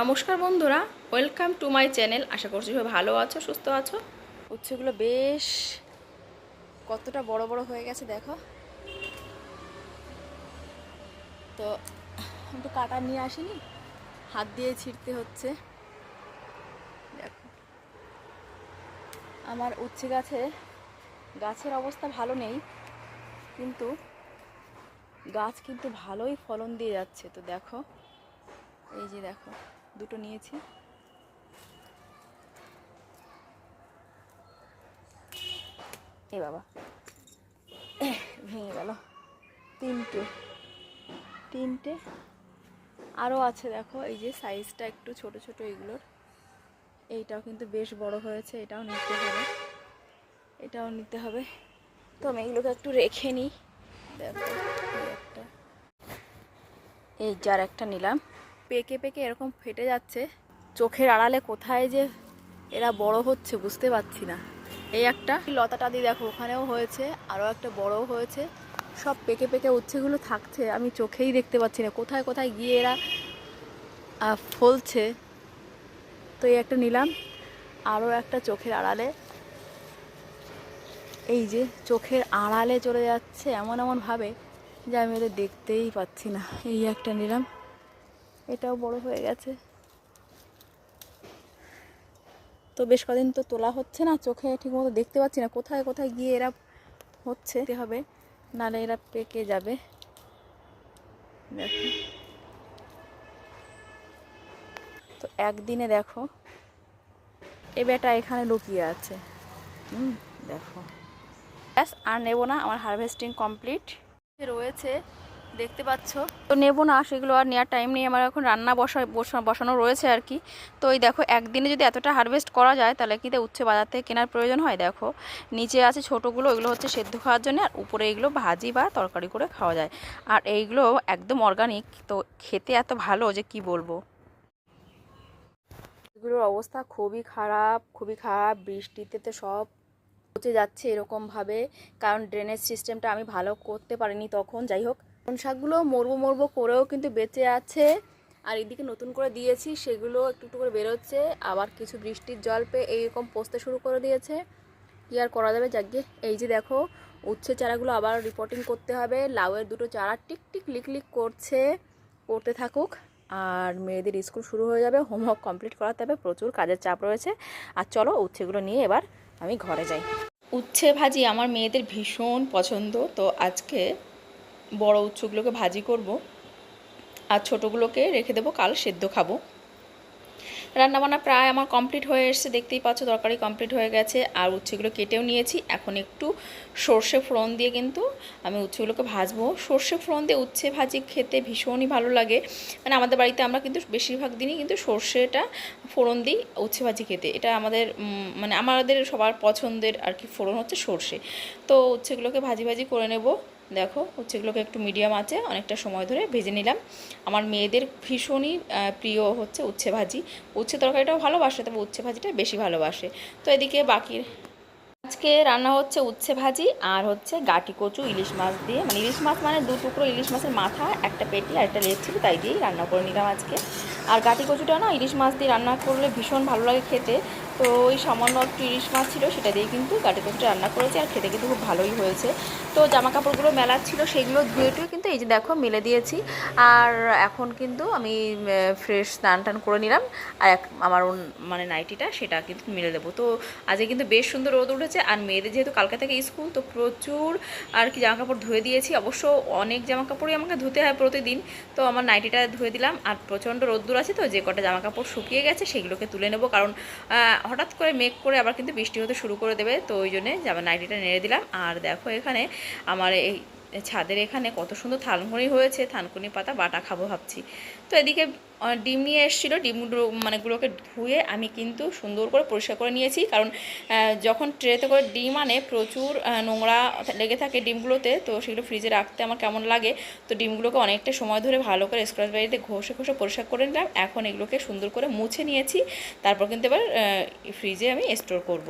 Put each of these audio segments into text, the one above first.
নমস্কার বন্ধুরা welcome to my channel আশা করছি সবাই ভালো আছো, সুস্থ আছো? উচ্ছেগুলো বেশ কতটা বড় বড় হয়ে গেছে, দেখো। তো, একটু কাটা নিয়ে আসিনি, হাত দিয়ে ছিঁড়তে হচ্ছে। দেখো। আমার উচ্ছে গাছে, গাছের অবস্থা ভালো নেই, কিন্তু গাছ কিন্তু ভালোই ফলন দিয়ে যাচ্ছে, তো দেখো। এই যে দেখো। দুটো নিয়েছি। এ বাবা। ভেঙে গেল। তিনটে। তিনটে। আরও আছে দেখো, এই যে সাইজটা একটু ছোট ছোট এগুলোর। এইটাও কিন্তু বেশ বড় হয়েছে, এটাও নিতে হবে। এটাও নিতে হবে। তো আমি এগুলোকে একটু রেখে নিই। দেখো একটা। এই যার একটা নিলাম। পেকে পেকে এরকম ফেটে যাচ্ছে। চোখের আড়ালে কোথায় যে এরা বড় হচ্ছে বুঝতে পারছি না। এই একটা লতাটা দিয়ে দেখো, ওখানেও হয়েছে, আরও একটা বড়ও হয়েছে। সব পেকে পেকে উচ্ছেগুলো থাকছে, আমি চোখেই দেখতে পাচ্ছি না। কোথায় কোথায় গিয়ে এরা ফলছে। তো এই একটা নিলাম, আরও একটা চোখের আড়ালে। এই যে চোখের আড়ালে চলে যাচ্ছে এমন এমনভাবে যে আমি ওদের দেখতেই পাচ্ছি না। এই একটা নিলাম। এটাও বড় হয়ে গেছে। তো বেশ কদিন তো তোলা হচ্ছে না, চোখে ঠিকমতো দেখতে পাচ্ছি না, কোথায় কোথায় গিয়ে এরা হচ্ছে হবে। নাহলে এরা পেকে যাবে। দেখো। তো একদিনে দেখো, এ বেটা এখানে লুকিয়ে আছে। হুম, দেখো। ব্যাস, আর নেব না, আমার হারভেস্টিং কমপ্লিট রয়েছে দেখতে পাচ্ছ? তো নেব না সেগুলো আর নেওয়ার টাইম নেই। আমার এখন রান্না বসা বসা- বসানো রয়েছে আর কি। তো ওই দেখো একদিনে যদি এতটা হারভেস্ট করা যায় তাহলে কি উচ্ছে বাজার থেকে কেনার প্রয়োজন হয়? দেখো নিচে আছে ছোটোগুলো ওইগুলো হচ্ছে সেদ্ধ খাওয়ার জন্য আর উপরে এগুলো ভাজি বা তরকারি করে খাওয়া যায়। আর এইগুলো একদম অর্গানিক তো খেতে এত ভালো যে কি বলব? এগুলোর অবস্থা খুবই খারাপ খুবই খারাপ। বৃষ্টিতে তো সব পচে যাচ্ছে এরকমভাবে। কারণ ড্রেনেজ সিস্টেমটা আমি ভালো করতে পারিনি তখন যাই হোক। কোন শাকগুলো মরবো মরবো করেও কিন্তু বেঁচে আছে। আর এদিকে নতুন করে দিয়েছি, সেগুলো একটু একটু করে বেরোচ্ছে। আবার কিছু বৃষ্টির জল পেয়ে এইরকম পচতে শুরু করে দিয়েছে। কি আর করা যাবে যাকে এই যে দেখো, উচ্ছে চারাগুলো আবার রিপোর্টিং করতে হবে। লাউয়ের দুটো চারা টিক টিক লিক লিক করছে। করতে থাকুক। আর মেয়েদের স্কুল শুরু হয়ে যাবে হোমওয়ার্ক কমপ্লিট করাতে হবে, প্রচুর কাজের চাপ রয়েছে। আর চলো উচ্ছেগুলো নিয়ে এবার আমি ঘরে যাই। উচ্ছে ভাজি আমার মেয়েদের ভীষণ পছন্দ। তো আজকে বড় উচ্ছগুলোকে ভাজি করব। আর ছোটোগুলোকে রেখে দেবো, কাল সেদ্ধ খাব। রান্নাবান্না প্রায় আমার কমপ্লিট হয়ে এসেছে, দেখতেই পাচ্ছ তরকারি কমপ্লিট হয়ে গেছে। আর উচ্ছেগুলো কেটেও নিয়েছি, এখন একটু সর্ষে ফোড়ন দিয়ে কিন্তু আমি উচ্ছেগুলোকে ভাজবো। সর্ষে ফোড়ন দিয়ে উচ্ছে ভাজি খেতে ভীষণই ভালো লাগে। মানে আমাদের বাড়িতে আমরা কিন্তু বেশিরভাগ দিনই কিন্তু সর্ষেটা ফোড়ন দিই উচ্ছে ভাজি খেতে। এটা আমাদের মানে আমাদের সবার পছন্দের আর কি ফোড়ন হচ্ছে সর্ষে। তো উচ্ছেগুলোকে ভাজি ভাজি করে নেব। দেখো, উচ্ছেগুলোকে একটু মিডিয়াম আছে, অনেকটা সময় ধরে ভেজে নিলাম। আমার মেয়েদের ভীষণই প্রিয় হচ্ছে উচ্ছে ভাজি। উচ্ছে তরকারিটাও ভালোবাসে, তবে উচ্ছে ভাজিটা বেশি ভালোবাসে। তো এদিকে বাকি আজকে রান্না হচ্ছে উচ্ছে ভাজি আর হচ্ছে গাটি কচু, ইলিশ মাছ দিয়ে। মানে ইলিশ মাছ মানে দু টুকরো ইলিশ মাছের মাথা, একটা পেটি আর একটা লেজ ছিল তাই দিয়েই রান্না করে নিলাম আজকে। আর গাটি কচুটা না ইলিশ মাছ দিয়ে রান্না করলে ভীষণ ভালো লাগে খেতে। তো ওই সামান্য একটু ইলিশ মাছ ছিল, সেটা দিয়ে কিন্তু গাটি কচুটা রান্না করেছি আর খেতে কিন্তু খুব ভালোই হয়েছে। তো জামা কাপড়গুলো মেলার ছিল, সেগুলো ধুয়ে টুয়ে কিন্তু এই যে দেখো মেলে দিয়েছি। আর এখন কিন্তু আমি ফ্রেশ স্নান টান করে নিলাম। আর এক, আমার মানে নাইটিটা সেটা কিন্তু মেলে দেবো। তো আজকে কিন্তু বেশ সুন্দর রোদ উঠেছে। আর মেয়েদের যেহেতু কালকে থেকে স্কুল, তো প্রচুর আর কি জামা কাপড় ধুয়ে দিয়েছি। অবশ্য অনেক জামা কাপড়ই আমাকে ধুতে হয় প্রতিদিন। তো আমার নাইটিটা ধুয়ে দিলাম। আর প্রচণ্ড রোদ্দুর আছে তো, যে কটা জামা কাপড় শুকিয়ে গেছে সেগুলোকে তুলে নেব। কারণ হঠাৎ করে মেঘ করে আবার কিন্তু বৃষ্টি হতে শুরু করে দেবে, তো ওই জন্যে জামা নাইটিটা নেড়ে দিলাম। আর দেখো এখানে আমার এই ছাদের এখানে কত সুন্দর থানকুনি হয়েছে, থানকুনি পাতা, বাটা খাব ভাবছি। তো এদিকে ডিম নিয়ে এসেছিল ডিমগুলো মানে গুলোকে ধুয়ে আমি কিন্তু সুন্দর করে পরিষ্কার করে নিয়েছি। কারণ যখন ট্রেতে করে ডিম আনে, প্রচুর নোংরা লেগে থাকে ডিমগুলোতে, তো সেগুলো ফ্রিজে রাখতে আমার কেমন লাগে। তো ডিমগুলোকে অনেকটা সময় ধরে ভালো করে স্ক্রাচ বাড়িতে ঘষে ঘষে পরিষ্কার করে নিলাম। এখন এগুলোকে সুন্দর করে মুছে নিয়েছি। তারপর কিন্তু এবার ফ্রিজে আমি স্টোর করব।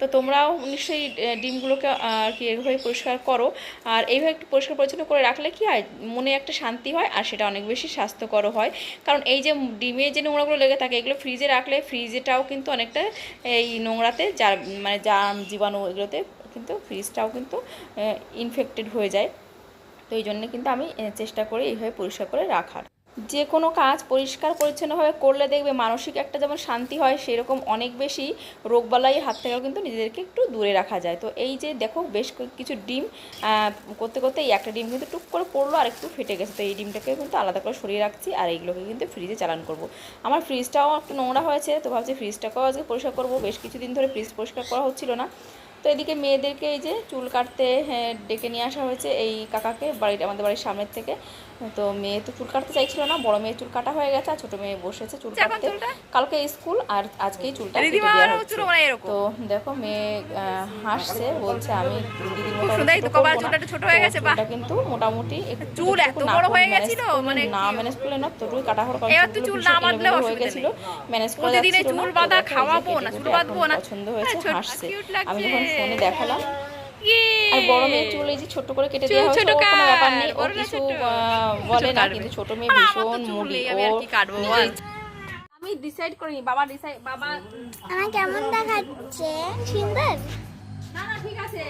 তো তোমরাও নিশ্চয়ই ডিমগুলোকে আর কি এভাবে পরিষ্কার করো। আর এইভাবে একটু পরিষ্কার পরিচ্ছন্ন করে রাখলে কি হয়, মনে একটা শান্তি হয়, আর সেটা অনেক বেশি স্বাস্থ্যকর হয়। কারণ এই যে ডিমে যে নোংরাগুলো লেগে থাকে, এগুলো ফ্রিজে রাখলে ফ্রিজেটাও কিন্তু অনেকটা এই নোংরাতে, যার মানে জাম, জীবাণু এগুলোতে কিন্তু ফ্রিজটাও কিন্তু ইনফেক্টেড হয়ে যায়। তো এই জন্য কিন্তু আমি চেষ্টা করি এইভাবে পরিষ্কার করে রাখার। যে কোনো কাজ পরিষ্কার, পরিচ্ছন্নভাবে করলে দেখবে মানসিক একটা যেমন শান্তি হয়, সেরকম অনেক বেশি রোগবালাই হাত থেকেও কিন্তু নিজেদেরকে একটু দূরে রাখা যায়। তো এই যে দেখো বেশ কিছু ডিম করতে করতে এই একটা ডিম কিন্তু টুক করে পড়ল আর একটু ফেটে গেছে। তো এই ডিমটাকে কিন্তু আলাদা করে সরিয়ে রাখছি আর এইগুলোকে কিন্তু ফ্রিজে চালান করব। আমার ফ্রিজটাও একটু নোংরা হয়েছে, তো ভাবছি ফ্রিজটাকেও আজকে পরিষ্কার করব। বেশ কিছুদিন ধরে ফ্রিজ পরিষ্কার করা হচ্ছিল না। তো এদিকে মেয়েদেরকে এই যে চুল কাটতে হ্যাঁ, ডেকে নিয়ে আসা হয়েছে এই কাকাকে বাড়ির আমাদের বাড়ির সামনের থেকে। তো মেয়ে তো চুল কাটতে চাইছিল না বড় মেয়ে চুল কাটা হয়ে গেছে আর ছোট মেয়ে বসেছে চুল কাটতে। কালকে স্কুল আর আজকেই চুলটা। তো দেখো মেয়ে হাসছে বলছে আমি হয়ে কিন্তু মোটামুটি চুল এত বড় হয়ে গেছিল, মানে না ম্যানেজ করলে না তোটুই কাটা হওয়ার কারণ চুল না বাঁধলেও হয়ে অসুবিধা ম্যানেজ করা চুল বাঁধা, খাওয়াবো না, চুল বাঁধবো না। পছন্দ হয়েছে হাসছে। আমি যখন ফোনে দেখালাম। ইয়ে! আর বড় মেয়ে চুল এই যে ছোট করে কেটে চুল দেওয়া হয়েছে ওর কোনো ব্যাপার নেই। ও কিছু বলে না কিন্তু ছোট মেয়ে ভীষণ মুডি ও আমি আর কি কাটবো নিজে বল? ইচ্ছে- আমি ডিসাইড করিনি বাবা ডিসাইড বাবা আমার কেমন দেখাচ্ছে? সুন্দর? না না ঠিক আছে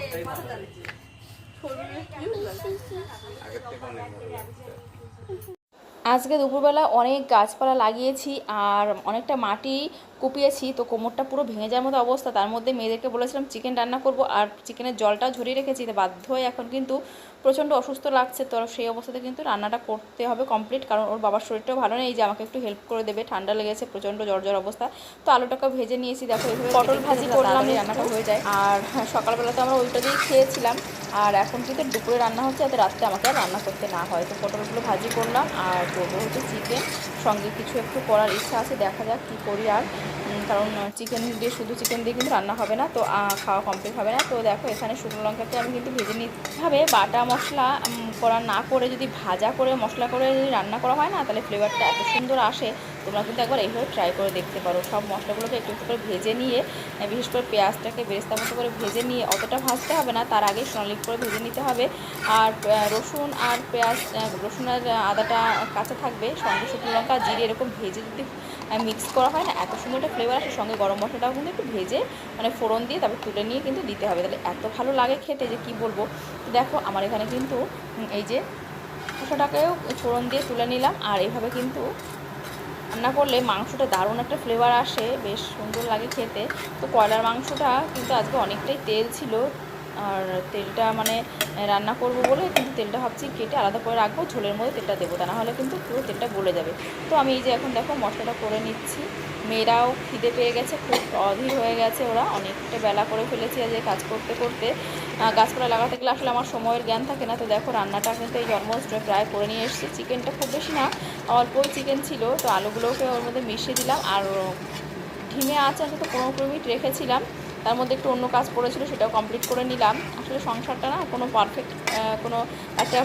আজকে দুপুরবেলা অনেক গাছপালা লাগিয়েছি আর অনেকটা মাটি কুপিয়েছি তো কোমরটা পুরো ভেঙে যাওয়ার মতো অবস্থা। তার মধ্যে মেয়েদেরকে বলেছিলাম চিকেন রান্না করব। আর চিকেনের জলটাও ঝরিয়ে রেখেছি তো বাধ্য হয়ে এখন কিন্তু প্রচণ্ড অসুস্থ লাগছে। তো সেই অবস্থাতে কিন্তু রান্নাটা করতে হবে কমপ্লিট কারণ ওর বাবার শরীরটাও ভালো নেই। যে আমাকে একটু হেল্প করে দেবে ঠান্ডা লেগেছে প্রচণ্ড জ্বর জ্বর অবস্থা। তো আলুটাকে ভেজে নিয়েছি দেখো এইভাবে পটল ভাজি করলাম রান্নাটা হয়ে যায়। আর সকালবেলা তো আমরা ওইটা দিয়েই খেয়েছিলাম। আর এখন কিন্তু দুপুরে রান্না হচ্ছে যাতে রাত্রে আমাকে আর রান্না করতে না হয়। তো পটলগুলো ভাজি করলাম আর করব হচ্ছে চিকেন। সঙ্গে কিছু একটু করার ইচ্ছা আছে দেখা যাক কী করি আর। কারণ চিকেন দিয়ে শুধু চিকেন দিয়ে কিন্তু রান্না হবে না, তো খাওয়া কমপ্লিট হবে না। তো দেখো, এখানে শুকনো লঙ্কাকে আমি কিন্তু ভেজে নিতে হবে বাটা মশলা করা না করে, যদি ভাজা করে, মশলা করে যদি রান্না করা হয় না, তাহলে ফ্লেভারটা এত সুন্দর আসে। তোমরা কিন্তু একবার এইভাবে ট্রাই করে দেখতে পারো। সব মশলাগুলোকে একটু একটু করে ভেজে নিয়ে বিশেষ করে পেঁয়াজটাকে বেরেস্তা মতো করে ভেজে নিয়ে অতটা ভাজতে হবে না, তার আগে সোনালি করে ভেজে নিতে হবে। আর রসুন আর পেঁয়াজ রসুন আর আদাটা কাঁচা থাকবে, সঙ্গে শুকনো লঙ্কা জিরে এরকম ভেজে যদি মিক্স করা হয় না এত সুন্দর একটা ফ্লেভার আসে, সঙ্গে গরম মশলাটাও কিন্তু একটু ভেজে মানে ফোড়ন দিয়ে তারপর তুলে নিয়ে কিন্তু দিতে হবে। তাহলে এত ভালো লাগে খেতে যে কি বলব? দেখো, আমার এখানে কিন্তু এই যে মশলাটাকেও ফোড়ন দিয়ে তুলে নিলাম, আর এইভাবে কিন্তু রান্না করলে মাংসটা দারুণ একটা ফ্লেভার আসে, বেশ সুন্দর লাগে খেতে। তো কয়লার মাংসটা কিন্তু আজকে অনেকটাই তেল ছিল। আর তেলটা মানে রান্না করব বলে কিন্তু তেলটা ভাবছি কেটে আলাদা করে রাখব ঝোলের মধ্যে তেলটা দেবো তা নাহলে কিন্তু পুরো তেলটা গলে যাবে তো আমি এই যে এখন দেখো মশলাটা করে নিচ্ছি মেয়েরাও খিদে পেয়ে গেছে খুব অধীর হয়ে গেছে ওরা অনেকটা বেলা করে ফেলেছি এই কাজ করতে করতে গাছপালা লাগাতে গেলে আসলে আমার সময়ের জ্ঞান থাকে না তো দেখো রান্নাটা কিন্তু এই অলমোস্ট প্রায় করে নিয়ে এসেছি চিকেনটা খুব বেশি না অল্পই চিকেন ছিল তো আলুগুলোকে ওর মধ্যে মিশিয়ে দিলাম আর ঢিমে আছে অন্তত পনেরো কুড়ি মিনিট রেখেছিলাম তার মধ্যে একটু অন্য কাজ পড়েছিল সেটাও কমপ্লিট করে নিলাম। আসলে সংসারটা না কোনো পারফেক্ট কোনো একটা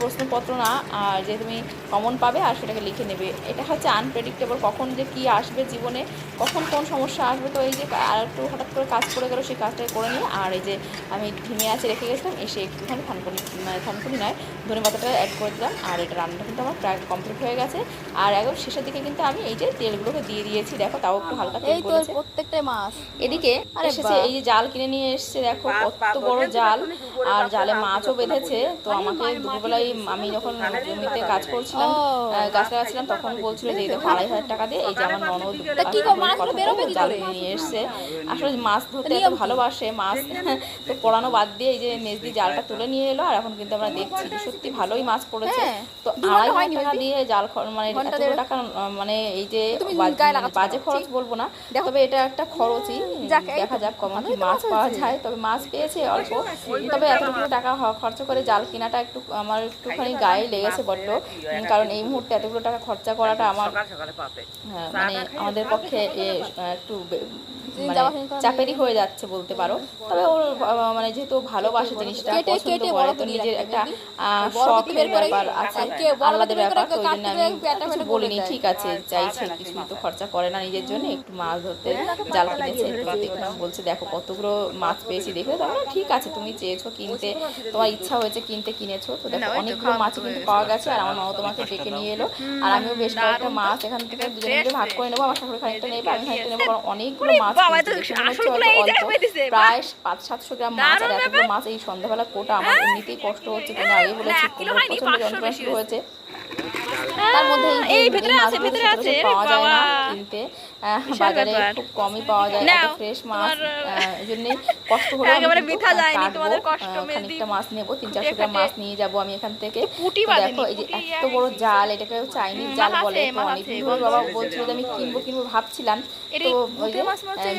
প্রশ্নপত্র না আর যে তুমি কমন পাবে আর সেটাকে লিখে নেবে। এটা হচ্ছে আনপ্রেডিক্টেবল কখন যে কী আসবে জীবনে কখন কোন সমস্যা আসবে। তো এই যে আর একটু হঠাৎ করে কাজ করে গেলো সেই কাজটাকে করে নিয়ে আর এই যে আমি ধিমে আছে রেখে গেছিলাম এসে একটুখানি থানকুনি মানে থানকুনি নয় ধনে পাতাটা অ্যাড করে দিলাম আর এটা রান্নাটা কিন্তু আমার প্রায় কমপ্লিট হয়ে গেছে। আর একদম শেষের দিকে কিন্তু আমি এই যে তেলগুলোকে দিয়ে দিয়েছি দেখো তাও একটু হালকা তেল করেছে প্রত্যেকটাই মাছ এদিকে এসেছে এই যে জাল কিনে নিয়ে এসেছে দেখো কত বড় জাল। আর জালে মাছও বেঁধেছে। তো আমাকে দুপুরবেলায় আমি যখন জমিতে কাজ করছিলাম গাছ লাগাচ্ছিলাম তখন বলছিল যে দেখো আড়াই হাজার টাকা দিয়ে এই যে আমার ননদ জাল কিনে নিয়ে এসছে। আসলে মাছ ধরতে এত ভালোবাসে মাছ তো পড়ানো বাদ দিয়ে এই যে মেজ দিয়ে জালটা তুলে নিয়ে এলো আর এখন কিন্তু আমরা দেখছি সত্যি ভালোই মাছ পড়েছে। হ্যাঁ, তো আড়াই হাজার টাকা দিয়ে জাল মানে এতগুলো টাকা মানে এই যে বাজ- খরচ বলব না। তবে এটা একটা খরচই যাক, দেখা তো যাক কমানো মাছ পাওয়া যায় তবে মাছ পেয়েছে অল্প। তবে এতটুকু টাকা খরচ করে জাল কেনাটা একটু আমার একটুখানি গায়ে লেগেছে বড্ড। কারণ এই মুহূর্তে এতগুলো টাকা খরচা করাটা আমার হ্যাঁ, মানে আমাদের পক্ষে এ, একটু মানে চাপেরই হয়ে যাচ্ছে বলতে পারো। তবে ওর মানে যেহেতু ভালোবাসে জিনিসটা পছন্দ করে তো নিজের একটা শখের ব্যাপার আছে করে ব্যাপার তো ওই জন্য আমি কিছু বলিনি। ঠিক আছে চাইছে কিছু তো খরচা করে না নিজের জন্য একটু মাছ ধরতে জাল কিনেছে বলছে দেখো কতগুলো মাছ পেয়েছি দেখে তো? ঠিক আছে তুমি চেয়েছো কিনতে তোমার ইচ্ছা হয়েছে কিনতে কিনেছো। তো দেখো অনেকগুলো মাছ কিন্তু পাওয়া গেছে আর আমার মামা তোমাকে ডেকে নিয়ে এলো আর আমিও বেশ কয়েকটা মাছ এখান থেকে দুজনে ভাগ করে নেব আমার শাশুড়ি খানিকটা নেবে আমি খানিকটা নেব কারণ অনেকগুলো মাছ কিনেছি। দেখে মনে হচ্ছে অল্প। অল্প, প্রায় পাঁচ সাতশো গ্রাম মাছ আর এতগুলো মাছ এই সন্ধ্যাবেলা কোটা আমার এমনিতেই কষ্ট হচ্ছে কিন্তু আগে বলেছি প্রচণ্ড যন্ত্রণা হয়েছে। তার মধ্যে এই যে এই মাছগুলো সচরাচর পাওয়া যায় না কিনতে। বাজারে খুব কমই পাওয়া যায় এত ফ্রেশ মাছ আহ, কষ্ট হলো একেবারে বৃথা যায়নি তোমাদের কষ্ট, খানিকটা মাছ নেব তিন চারশো গ্রাম মাছ নিয়ে যাব আমি এখান থেকে। দেখো এই যে এত বড় জাল এটাকে চাইনিজ জাল বলে অনেকদিন ধরে বাবা বলছিল যে আমি কিনবো কিনবো ভাবছিলাম। তো এই ওই যে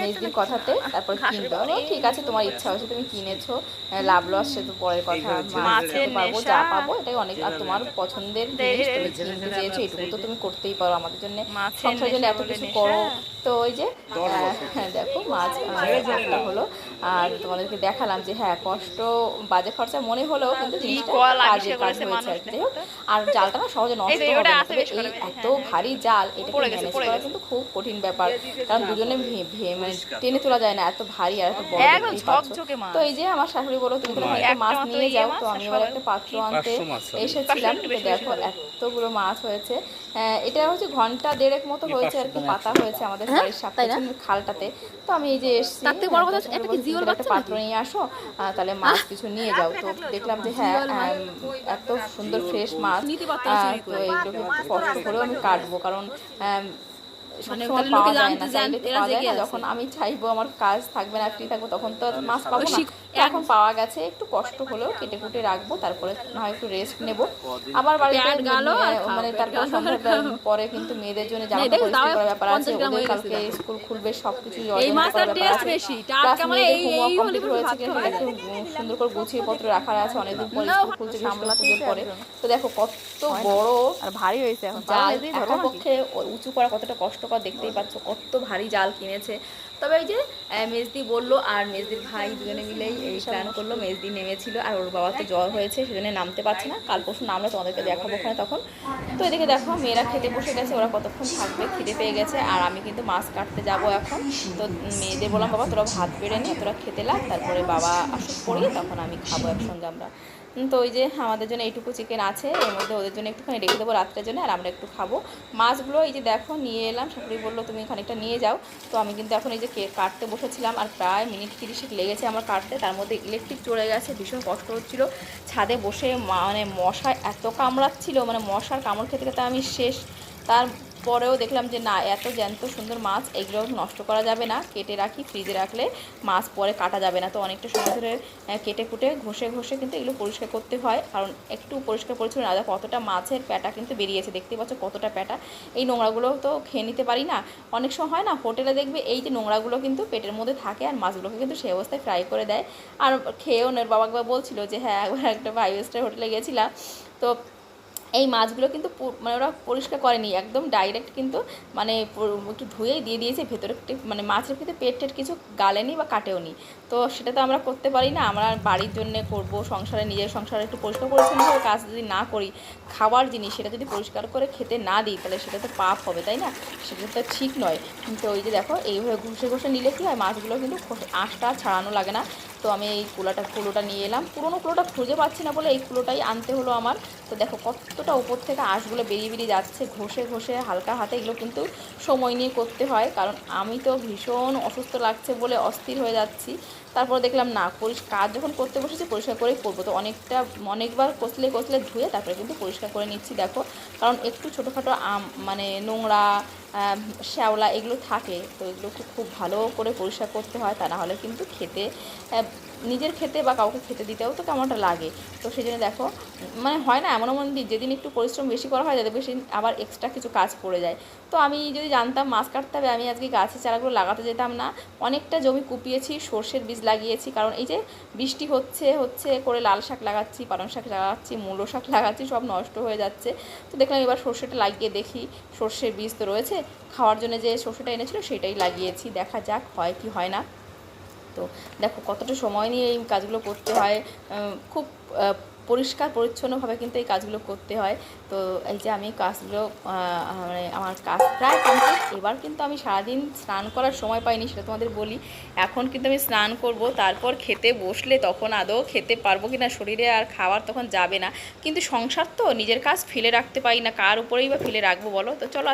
মেজদির কথাতে তারপর কিনতে হবে। ঠিক আছে তোমার ইচ্ছা হয়েছে তুমি কিনেছো লাভ লস সে তো পরের কথা মাছ নেশা। যা পাবো এটাই অনেক আর তোমার পছন্দের জিনিস তুমি কিনতে চেয়েছো এটুকু তো তুমি করতেই পারো আমাদের জন্য। মাছের সংসারের জন্য এত কিছু করো। তো ওই যে দেখো মাছ আহ, হলো। আর তোমাদেরকে দেখালাম যে হ্যাঁ কষ্ট বাজে খরচা মনে কিন্তু কাজ করেছে হয়েছে আর জালটা না সহজে নষ্ট এই হবে না। এই এত ভারী জাল ম্যানেজ করা কিন্তু খুব কঠিন ব্যাপার। কারণ দুজনে মানে টেনে তোলা যায় না এত ভারী আর এত বড়। তো এই যে আমার শাশুড়ি বলো তুমি মাছ নিয়ে ইয়ে যাও। তো আমি এবার একটা পাত্র আনতে। এসেছিলাম। দেখো এতগুলো মাছ হয়েছে। আহ, এটা হচ্ছে ঘণ্টা দেড়েক মতো হয়েছে আর কি পাতা হয়েছে। আমাদের বাড়ির সাথে খালটাতে। তো আমি এই যে এসছি তার থেকে বড় কথা একটা কি জিওল বাচ্চা পাত্র নিয়ে আসো আহ, তাহলে মাছ কিছু নিয়ে যাও। তো দেখলাম যে হ্যাঁ এত সুন্দর ফ্রেশ মাছ তো করে। কষ্ট করেও আমি কাটবো। কারণ মানে সবসময় পাওয়া লোকে যায় জানতে না চাইলে এরা পাওয়া যায় জেগে না। আছে। যখন আমি চাইব আমার কাজ থাকবে না ফ্রি থাকব তখন তো আর মাছ পাবো না। এখন পাওয়া গেছে একটু কষ্ট হলেও কেটে কুটে রাখব তারপরে না একটু রেস্ট নেব। আবার বাড়িতে খাও, মানে তারপর সন্ধ্যার পরে কিন্তু মেয়েদের জন্য জামা কাপড় করার ব্যাপার আছে ওদের কালকে স্কুল খুলবে সবকিছু এই মাছটার taste বেশি, টাটকা মানে এই- এই হলে পুরো ভাত একটু সুন্দর করে গুছিয়ে পত্র রাখা আছে অনেকদিন পরে স্কুল খুলছে সামলাতে পুজোর পরে। তো দেখো কত বড় আর ভারী হয়েছে এখন। পক্ষে উঁচু করা কতটা কষ্টকর দেখতেই পাচ্ছ কত ভারী জাল কিনেছে। তবে ওই যে মেজদি বলল আর মেজদির ভাই দুজনে মিলেই এই প্ল্যান করল। মেজদি নেমেছিল আর ওর বাবা তো জ্বর হয়েছে সেজন্য নামতে পারছে না। কাল পরশু নামলে তোমাদেরকে দেখাবো ওখানে তখন। তো এদিকে দেখো মেয়েরা খেতে বসে গেছে ওরা কতক্ষণ থাকবে খিদে পেয়ে গেছে। আর আমি কিন্তু মাছ কাটতে যাব এখন। তো মেয়েদের বললাম বাবা তোরা ভাত বেড়ে নে তোরা খেতে লাগ তারপরে বাবা আসুক পড়িয়ে তখন আমি খাব একসঙ্গে আমরা। তো ওই যে আমাদের জন্য এইটুকু চিকেন আছে, এর মধ্যে ওদের জন্য একটুখানি রেখে দেবো রাত্রের জন্য, আর আমরা একটু খাব। মাছগুলো এই যে দেখো, নিয়ে এলাম, শাশুড়ি বলল, তুমি খানিকটা নিয়ে যাও। তো আমি কিন্তু এখন এই যে কাটতে বসেছিলাম, আর প্রায় মিনিট তিরিশেক লেগেছে আমার কাটতে। তার মধ্যে ইলেকট্রিক চলে গেছে, ভীষণ কষ্ট হচ্ছিল। ছাদে বসে মানে মশা এত কামড়াচ্ছিল মানে মশার কামড় খেতে খেতে আমি শেষ। তারপরেও দেখলাম যে না, এত জ্যান্ত সুন্দর মাছ এগুলো নষ্ট করা যাবে না। কেটে রাখি, ফ্রিজে রাখলে মাছ পরে কাটা যাবে না। তো অনেকটা সময় ধরে কেটে কুটে, ঘষে ঘষে কিন্তু এগুলো পরিষ্কার করতে হয়। কারণ একটু পরিষ্কার পরিচ্ছন্ন না কতটা মাছের প্যাটা কিন্তু বেরিয়েছে। দেখতে পাচ্ছ কতটা প্যাটা। এই নোংরাগুলো তো খেয়ে নিতে পারি না। অনেক সময় হয় না, হোটেলে দেখবে এই যে নোংরাগুলো কিন্তু পেটের মধ্যে থাকে আর মাছগুলোকে কিন্তু সেই অবস্থায় ফ্রাই করে দেয়। আর খেয়েও বাবা বলছিল যে হ্যাঁ একবার একটা ফাইভ স্টার হোটেলে গেছিলাম। তো এই মাছগুলো কিন্তু মানে ওরা পরিষ্কার করেনি, একদম ডাইরেক্ট কিন্তু মানে একটু ধুয়েই দিয়ে দিয়েছে, ভেতরে মানে মাছের ভিতরে পেট টেট কিছু গালেনি বা কাটেওনি। তো সেটা তো আমরা করতে পারি না, আমরা বাড়ির জন্য করব, সংসারে, নিজের সংসারে একটু পরিষ্কার পরিচ্ছন্নভাবে কাজ যদি না করি, খাওয়ার জিনিস সেটা যদি পরিষ্কার করে খেতে না দিই, তাহলে সেটা তো পাপ হবে, তাই না? সেটা তো ঠিক নয়। কিন্তু ওই যে দেখো, এইভাবে ঘষে ঘষে নিলে কি হয়, মাছগুলো কিন্তু আঁশটা ছাড়ানো লাগে না। তো আমি এই কুলাটা, কুলোটা নিয়ে এলাম। পুরোনো কুলোটা খুঁজে পাচ্ছি না বলে এই কুলোটাই আনতে হলো আমার। তো দেখো কতটা উপর থেকে আঁশগুলো বেরিয়ে বেরিয়ে যাচ্ছে, ঘষে ঘষে হালকা হাতে, এগুলো কিন্তু সময় নিয়ে করতে হয়। কারণ আমি তো ভীষণ অসুস্থ লাগছে বলে অস্থির হয়ে যাচ্ছি। তারপর দেখলাম, না, পরিষ্কার, কাজ যখন করতে বসেছি, পরিষ্কার করেই করব। তো অনেকটা, অনেকবার কষলে কচলে ধুয়ে তারপরে কিন্তু পরিষ্কার করে নিচ্ছি, দেখো। কারণ একটু ছোটোখাটো আম মানে নোংরা শ্যাওলা এগুলো থাকে, তো এগুলো খুব খুব ভালো করে পরিষ্কার করতে হয়, তা নাহলে কিন্তু খেতে নিজের খেতে বা কাউকে খেতে দিতেও তো কেমনটা লাগে। তো সেই জন্য দেখো মানে হয় না এমন এমন দিন যেদিন একটু পরিশ্রম বেশি করা হয় যাতে বেশি আবার এক্সট্রা কিছু কাজ পড়ে যায়। তো আমি যদি জানতাম মাছ কাটতে হবে, আমি আজকে গাছের চারাগুলো লাগাতে যেতাম না। অনেকটা জমি কুপিয়েছি, সর্ষের বীজ লাগিয়েছি, কারণ এই যে বৃষ্টি হচ্ছে হচ্ছে করে লাল শাক লাগাচ্ছি, পালং শাক লাগাচ্ছি, মূলো শাক লাগাচ্ছি, সব নষ্ট হয়ে যাচ্ছে। তো দেখলাম এবার সর্ষেটা লাগিয়ে দেখি, সর্ষের বীজ তো রয়েছে খাওয়ার জন্য যে সর্ষেটা এনেছিল সেটাই লাগিয়েছি, দেখা যাক হয় কি হয় না। তো দেখো কতটা সময় নিয়ে এই কাজগুলো করতে হয় খুব পরিষ্কার পরিচ্ছন্নভাবে কিন্তু এই কাজগুলো করতে হয়। তো এই যে আমি কাজগুলো মানে আমার কাজ প্রায় কমপ্লিট এবার কিন্তু আমি সারাদিন স্নান করার সময় পাইনি সেটা তোমাদের বলি। এখন কিন্তু আমি স্নান করব, তারপর খেতে বসলে তখন আদৌ খেতে পারব কি না শরীরে আর খাবার তখন যাবে না। কিন্তু সংসার তো নিজের কাজ ফেলে রাখতে পারি না, কার উপরেই বা ফেলে রাখব বলো? তো চলো